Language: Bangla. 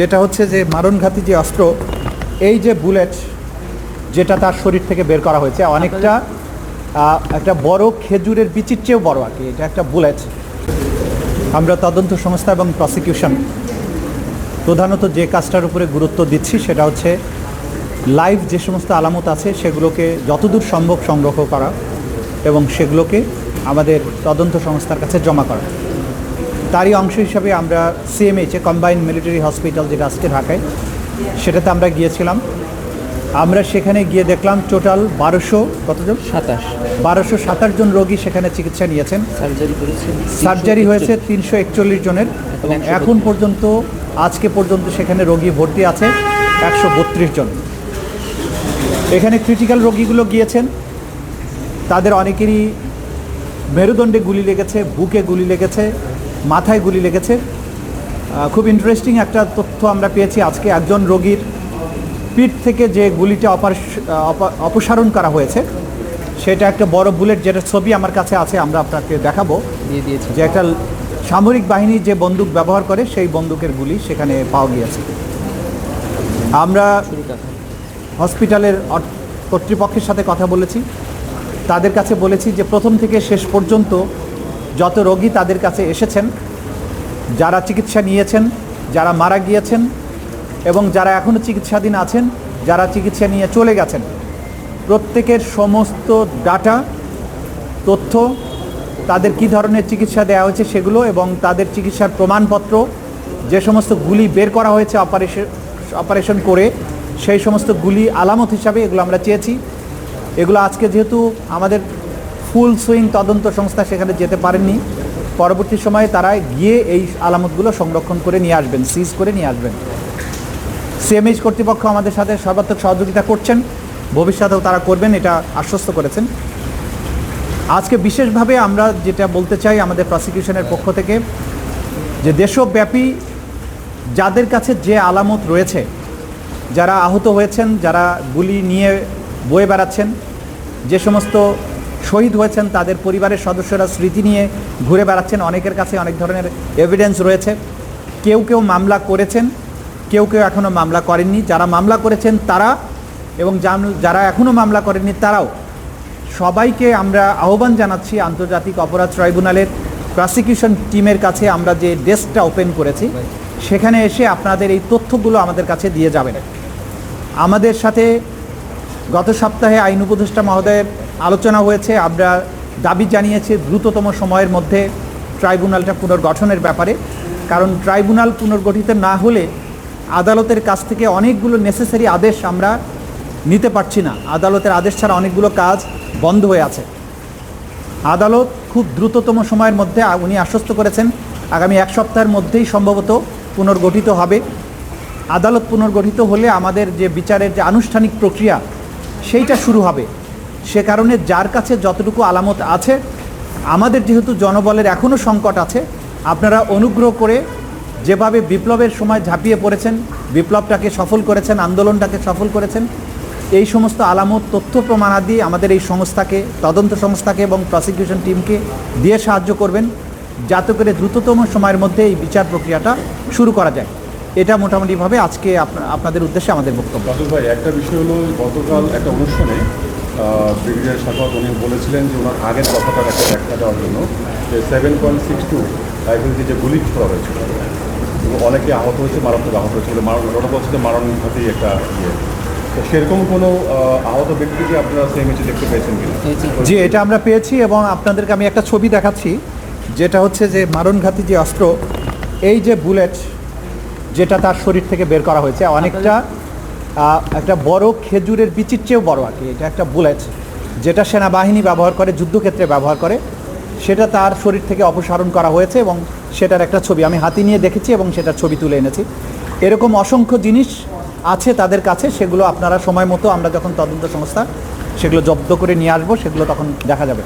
যেটা হচ্ছে যে মারণঘাতী যে অস্ত্র, এই যে বুলেট যেটা তার শরীর থেকে বের করা হয়েছে, অনেকটা একটা বড় খেজুরের বিচির চেয়েও বড় আর কি। এটা একটা বুলেট। আমরা তদন্ত সংস্থা এবং প্রসিকিউশন প্রধানত যে কাজটার উপরে গুরুত্ব দিচ্ছি সেটা হচ্ছে লাইভ যে সমস্ত আলামত আছে সেগুলোকে যতদূর সম্ভব সংগ্রহ করা এবং সেগুলোকে আমাদের তদন্ত সংস্থার কাছে জমা করা। তারই অংশ হিসাবে আমরা সিএমএইচে কম্বাইন্ড মিলিটারি হসপিটাল যেটা আজকে ঢাকায় সেটাতে আমরা গিয়েছিলাম। আমরা সেখানে গিয়ে দেখলাম টোটাল বারোশো কতজন? সাতাশ। বারোশো সাতাশ জন রোগী সেখানে চিকিৎসা নিয়েছেন। সার্জারি সার্জারি হয়েছে তিনশো একচল্লিশ জনের। এবং এখন পর্যন্ত আজকে পর্যন্ত সেখানে রোগী ভর্তি আছে একশো বত্রিশ জন। এখানে ক্রিটিক্যাল রোগীগুলো গিয়েছেন। তাদের অনেকেরই মেরুদণ্ডে গুলি লেগেছে বুকে গুলি লেগেছে। মাথায় গুলি লেগেছে। খুব ইন্টারেস্টিং একটা তথ্য আমরা পেয়েছি আজকে একজন রোগীর পিঠ থেকে যে গুলিটা অপসারণ করা হয়েছে। সেটা একটা বড় বুলেট যেটা ছবি আমার কাছে আছে আমরা আপনাকে দেখাবো। দিয়ে দিয়েছি। যে একটা সামরিক বাহিনী যে বন্দুক ব্যবহার করে সেই বন্দুকের গুলি সেখানে পাওয়া গিয়েছে। আমরা হসপিটালের কর্তৃপক্ষের সাথে কথা বলেছি। তাদের কাছে বলেছি যে প্রথম থেকে শেষ পর্যন্ত যত রোগী তাদের কাছে এসেছেন, যারা চিকিৎসা নিয়েছেন, যারা মারা গিয়েছেন এবং যারা এখনও চিকিৎসাধীন আছেন, যারা চিকিৎসা নিয়ে চলে গেছেন, প্রত্যেকের সমস্ত ডাটা, তথ্য তাদের কী ধরনের চিকিৎসা দেওয়া হয়েছে সেগুলো এবং তাদের চিকিৎসার প্রমাণপত্র, যে সমস্ত গুলি বের করা হয়েছে অপারেশন অপারেশন করে, সেই সমস্ত গুলি আলামত হিসাবে এগুলো আমরা চেয়েছি। এগুলো আজকে যেহেতু আমাদের ফুল সুইং তদন্ত সংস্থা সেখানে যেতে পারেননি। পরবর্তী সময়ে তারা গিয়ে এই আলামতগুলো সংরক্ষণ করে নিয়ে আসবেন সিজ করে নিয়ে আসবেন। সিএমএইচ কর্তৃপক্ষ আমাদের সাথে সর্বাত্মক সহযোগিতা করছেন। ভবিষ্যতেও তারা করবেন, এটা আশ্বস্ত করেছেন। আজকে বিশেষভাবে আমরা যেটা বলতে চাই আমাদের প্রসিকিউশনের পক্ষ থেকে, যে দেশব্যাপী যাদের কাছে যে আলামত রয়েছে, যারা আহত হয়েছেন, যারা গুলি নিয়ে বয়ে বেড়াচ্ছেন, যে সমস্ত শহীদ হয়েছেন তাদের পরিবারের সদস্যরা স্মৃতি নিয়ে ঘুরে বেড়াচ্ছেন। অনেকের কাছে অনেক ধরনের এভিডেন্স রয়েছে। কেউ কেউ মামলা করেছেন, কেউ কেউ এখনও মামলা করেননি। যারা মামলা করেছেন তারা এবং যারা এখনও মামলা করেননি তারাও। সবাইকে আমরা আহ্বান জানাচ্ছি আন্তর্জাতিক অপরাধ ট্রাইব্যুনালের প্রসিকিউশন টিমের কাছে। আমরা যে ডেস্কটা ওপেন করেছি, সেখানে এসে আপনাদের এই তথ্যগুলো আমাদের কাছে দিয়ে যাবেন। আমাদের সাথে গত সপ্তাহে আইন উপদেষ্টা মহোদয়ের আলোচনা হয়েছে, আমরা দাবি জানিয়েছি দ্রুততম সময়ের মধ্যে ট্রাইব্যুনালটা পুনর্গঠনের ব্যাপারে। কারণ ট্রাইব্যুনাল পুনর্গঠিত না হলে আদালতের কাছ থেকে অনেকগুলো নেসেসারি আদেশ আমরা নিতে পারছি না। আদালতের আদেশ ছাড়া অনেকগুলো কাজ বন্ধ হয়ে আছে। আদালত খুব দ্রুততম সময়ের মধ্যে উনি আশ্বস্ত করেছেন, আগামী এক সপ্তাহের মধ্যেই সম্ভবত পুনর্গঠিত হবে। আদালত পুনর্গঠিত হলে আমাদের যে বিচারের যে আনুষ্ঠানিক প্রক্রিয়া, সেইটা শুরু হবে। সে কারণে যার কাছে যতটুকু আলামত আছে, আমাদের যেহেতু জনবলের এখনও সংকট আছে, আপনারা অনুগ্রহ করে যেভাবে বিপ্লবের সময় ঝাঁপিয়ে পড়েছেন, বিপ্লবটাকে সফল করেছেন, আন্দোলনটাকে সফল করেছেন, এই সমস্ত আলামত, তথ্য, প্রমাণাদি আমাদের এই সংস্থাকে, তদন্ত সংস্থাকে এবং প্রসিকিউশন টিমকে দিয়ে সাহায্য করবেন, যাতে করে দ্রুততম সময়ের মধ্যে এই বিচার প্রক্রিয়াটা শুরু করা যায়। এটা মোটামুটিভাবে আজকে আপনাদের উদ্দেশ্যে আমাদের বক্তব্য। ভাই, একটা বিষয় হলো, গতকাল একটা অনুষ্ঠানে ব্রিগেডিয়ার শাখা উনি বলেছিলেন যে ওনার আগের কথাটার একটা ব্যাখ্যা দেওয়ার জন্য যে seven point six two rifle যে গুলি করা হয়েছিল অনেকে আহত হয়েছে মারাত্মক আহত হয়েছে বলে মারণ ওটা বলছে যে একটা ইয়ে। তো সেরকম কোনো আহ, আহত ব্যক্তিকে আপনারা সেমিচে দেখতে পেয়েছেন কিনা? জি এটা আমরা পেয়েছি এবং আপনাদেরকে আমি একটা ছবি দেখাচ্ছি যেটা হচ্ছে যে মারণঘাতী যে অস্ত্র এই যে বুলেট যেটা তার শরীর থেকে বের করা হয়েছে অনেকটা একটা বড় খেজুরের বিচির চেয়েও বড় আর কি, এটা একটা বুলেট যেটা সেনাবাহিনী ব্যবহার করে, যুদ্ধক্ষেত্রে ব্যবহার করে। সেটা তার শরীর থেকে অপসারণ করা হয়েছে এবং সেটার একটা ছবি আমি হাতি নিয়ে দেখেছি এবং সেটার ছবি তুলে এনেছি। এরকম অসংখ্য জিনিস আছে তাদের কাছে, সেগুলো আপনারা সময় মতো আমরা যখন তদন্ত সংস্থা সেগুলো জব্দ করে নিয়ে আসব, সেগুলো তখন দেখা যাবে।